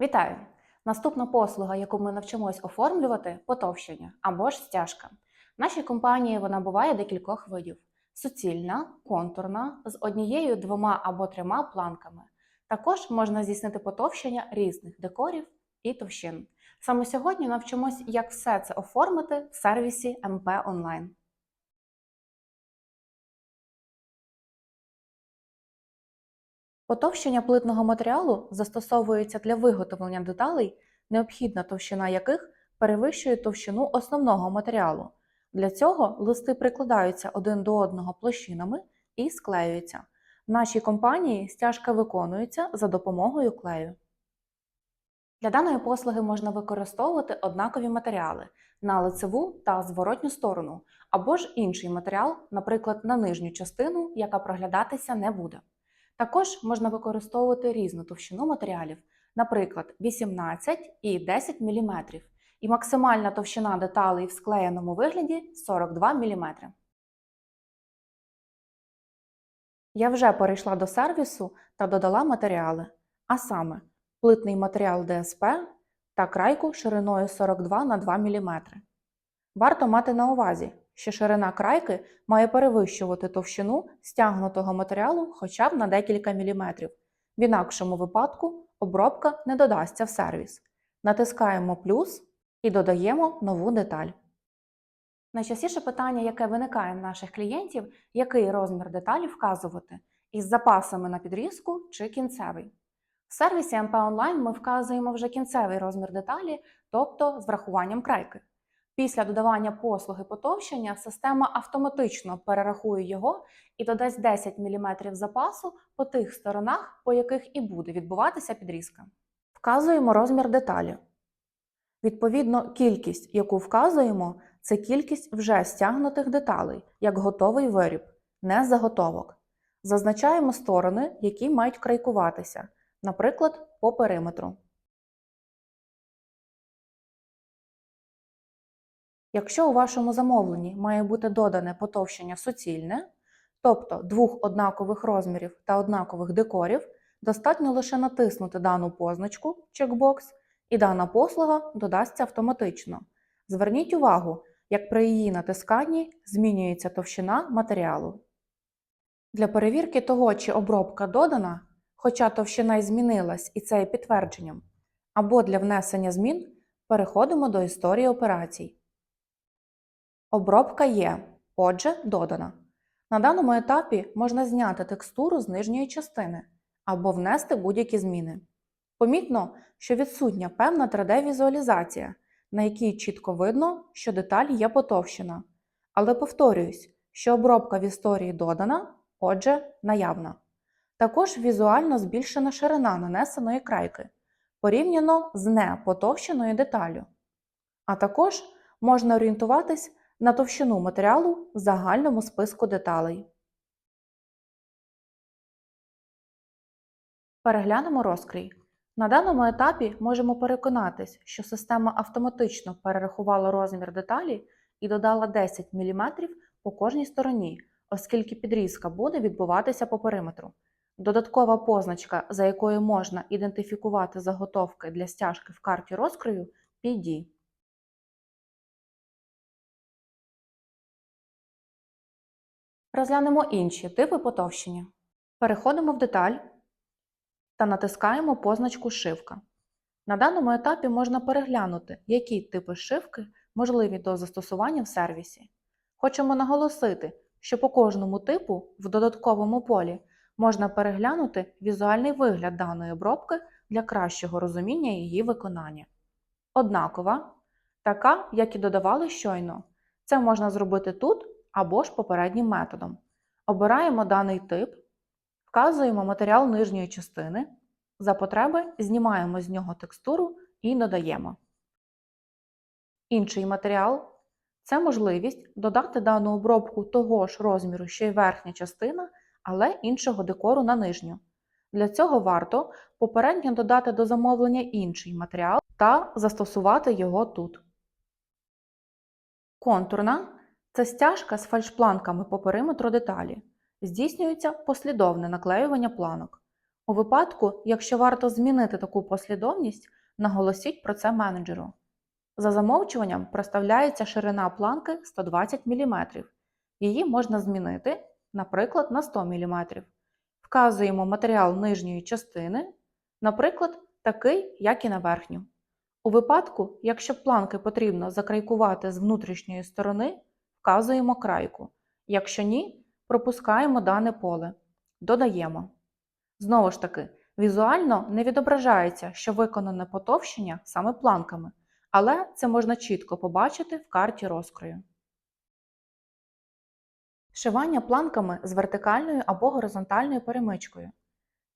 Вітаю! Наступна послуга, яку ми навчимось оформлювати потовщення або ж стяжка. В нашій компанії вона буває декількох видів: суцільна, контурна, з однією, двома або трьома планками. Також можна здійснити потовщення різних декорів і товщин. Саме сьогодні навчимось, як все це оформити в сервісі МП Онлайн. Потовщення плитного матеріалу застосовується для виготовлення деталей, необхідна товщина яких перевищує товщину основного матеріалу. Для цього листи прикладаються один до одного площинами і склеюються. В нашій компанії стяжка виконується за допомогою клею. Для даної послуги можна використовувати однакові матеріали на лицеву та зворотню сторону, або ж інший матеріал, наприклад, на нижню частину, яка проглядатися не буде. Також можна використовувати різну товщину матеріалів, наприклад, 18 і 10 мм, і максимальна товщина деталей в склеєному вигляді 42 мм. Я вже перейшла до сервісу та додала матеріали, а саме плитний матеріал ДСП та крайку шириною 42 на 2 мм. Варто мати на увазі, що ширина крайки має перевищувати товщину стягнутого матеріалу хоча б на декілька міліметрів. В інакшому випадку обробка не додасться в сервіс. Натискаємо плюс і додаємо нову деталь. Найчастіше питання, яке виникає в наших клієнтів, який розмір деталі вказувати із запасами на підрізку чи кінцевий. В сервісі МП Онлайн ми вказуємо вже кінцевий розмір деталі, тобто з врахуванням крайки. Після додавання послуги потовщення система автоматично перерахує його і додасть 10 мм запасу по тих сторонах, по яких і буде відбуватися підрізка. Вказуємо розмір деталі. Відповідно, кількість, яку вказуємо, це кількість вже стягнутих деталей, як готовий виріб, не заготовок. Зазначаємо сторони, які мають крайкуватися, наприклад, по периметру. Якщо у вашому замовленні має бути додане потовщення суцільне, тобто двох однакових розмірів та однакових декорів, достатньо лише натиснути дану позначку чекбокс, і дана послуга додасться автоматично. Зверніть увагу, як при її натисканні змінюється товщина матеріалу. Для перевірки того, чи обробка додана, хоча товщина й змінилась і це є підтвердженням, або для внесення змін переходимо до історії операцій. Обробка є, отже, додана. На даному етапі можна зняти текстуру з нижньої частини або внести будь-які зміни. Помітно, що відсутня певна 3D-візуалізація, на якій чітко видно, що деталь є потовщена. Але повторююсь, що обробка в історії додана, отже, наявна. Також візуально збільшена ширина нанесеної крайки порівняно з непотовщеною деталлю. А також можна орієнтуватись на товщину матеріалу в загальному списку деталей. Переглянемо розкрій. На даному етапі можемо переконатись, що система автоматично перерахувала розмір деталі і додала 10 мм по кожній стороні, оскільки підрізка буде відбуватися по периметру. Додаткова позначка, за якою можна ідентифікувати заготовки для стяжки в карті розкрою PD. Розглянемо інші типи потовщення. Переходимо в деталь та натискаємо позначку Шивка. На даному етапі можна переглянути, які типи шивки можливі до застосування в сервісі. Хочемо наголосити, що по кожному типу в додатковому полі можна переглянути візуальний вигляд даної обробки для кращого розуміння її виконання. Однакова, така, як і додавали щойно. Це можна зробити тут або ж попереднім методом. Обираємо даний тип, вказуємо матеріал нижньої частини, за потреби знімаємо з нього текстуру і додаємо. Інший матеріал це можливість додати дану обробку того ж розміру, що й верхня частина, але іншого декору на нижню. Для цього варто попередньо додати до замовлення інший матеріал та застосувати його тут. Контурна це стяжка з фальшпланками по периметру деталі. Здійснюється послідовне наклеювання планок. У випадку, якщо варто змінити таку послідовність, наголосіть про це менеджеру. За замовчуванням проставляється ширина планки 120 мм. Її можна змінити, наприклад, на 100 мм. Вказуємо матеріал нижньої частини, наприклад, такий, як і на верхню. У випадку, якщо планки потрібно закрайкувати з внутрішньої сторони, вказуємо крайку. Якщо ні, пропускаємо дане поле. Додаємо. Знову ж таки, візуально не відображається, що виконане потовщення саме планками, але це можна чітко побачити в карті розкрою. Шивання планками з вертикальною або горизонтальною перемичкою.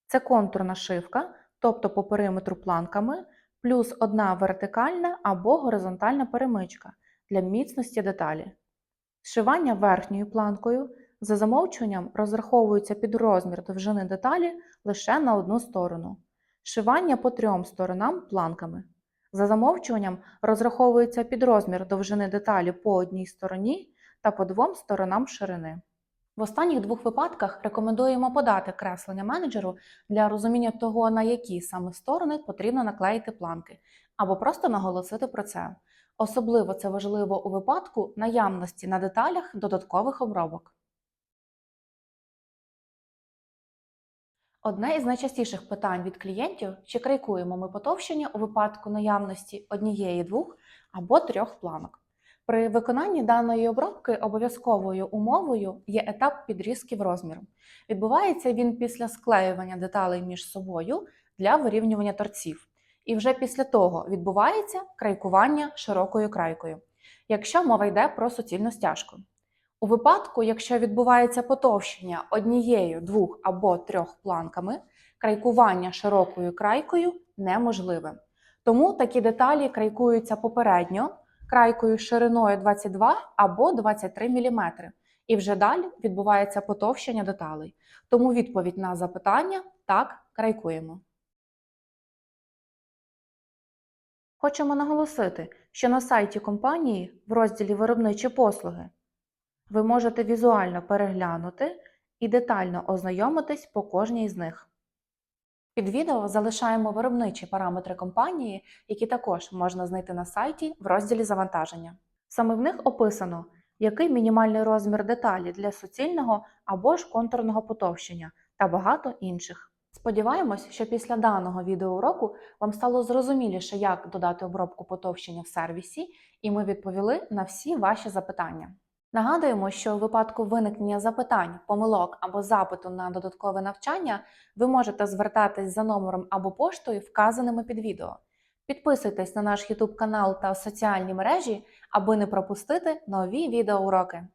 Це контурна шивка, тобто по периметру планками, плюс одна вертикальна або горизонтальна перемичка для міцності деталі. Зшивання верхньою планкою за замовчуванням розраховується під розмір довжини деталі лише на одну сторону. Шивання по трьом сторонам планками. За замовчуванням розраховується під розмір довжини деталі по одній стороні та по двом сторонам ширини. В останніх двох випадках рекомендуємо подати креслення менеджеру для розуміння того, на які саме сторони потрібно наклеїти планки, або просто наголосити про це. Особливо це важливо у випадку наявності на деталях додаткових обробок. Одне із найчастіших питань від клієнтів, чи крайкуємо ми потовщення у випадку наявності однієї, двох або трьох планок. При виконанні даної обробки обов'язковою умовою є етап підрізків розміру. Відбувається він після склеювання деталей між собою для вирівнювання торців. І вже після того відбувається крайкування широкою крайкою, якщо мова йде про суцільну стяжку. У випадку, якщо відбувається потовщення однією, двох або трьох планками, крайкування широкою крайкою неможливе. Тому такі деталі крайкуються попередньо крайкою шириною 22 або 23 мм. І вже далі відбувається потовщення деталей. Тому відповідь на запитання так крайкуємо. Хочемо наголосити, що на сайті компанії в розділі Виробничі послуги ви можете візуально переглянути і детально ознайомитись по кожній з них. Під відео залишаємо виробничі параметри компанії, які також можна знайти на сайті в розділі Завантаження. Саме в них описано, який мінімальний розмір деталі для суцільного або ж контурного потовщення та багато інших. Сподіваємось, що після даного відеоуроку вам стало зрозуміліше, як додати обробку потовщення в сервісі, і ми відповіли на всі ваші запитання. Нагадуємо, що у випадку виникнення запитань, помилок або запиту на додаткове навчання ви можете звертатись за номером або поштою, вказаними під відео. Підписуйтесь на наш YouTube канал та соціальні мережі, аби не пропустити нові відеоуроки.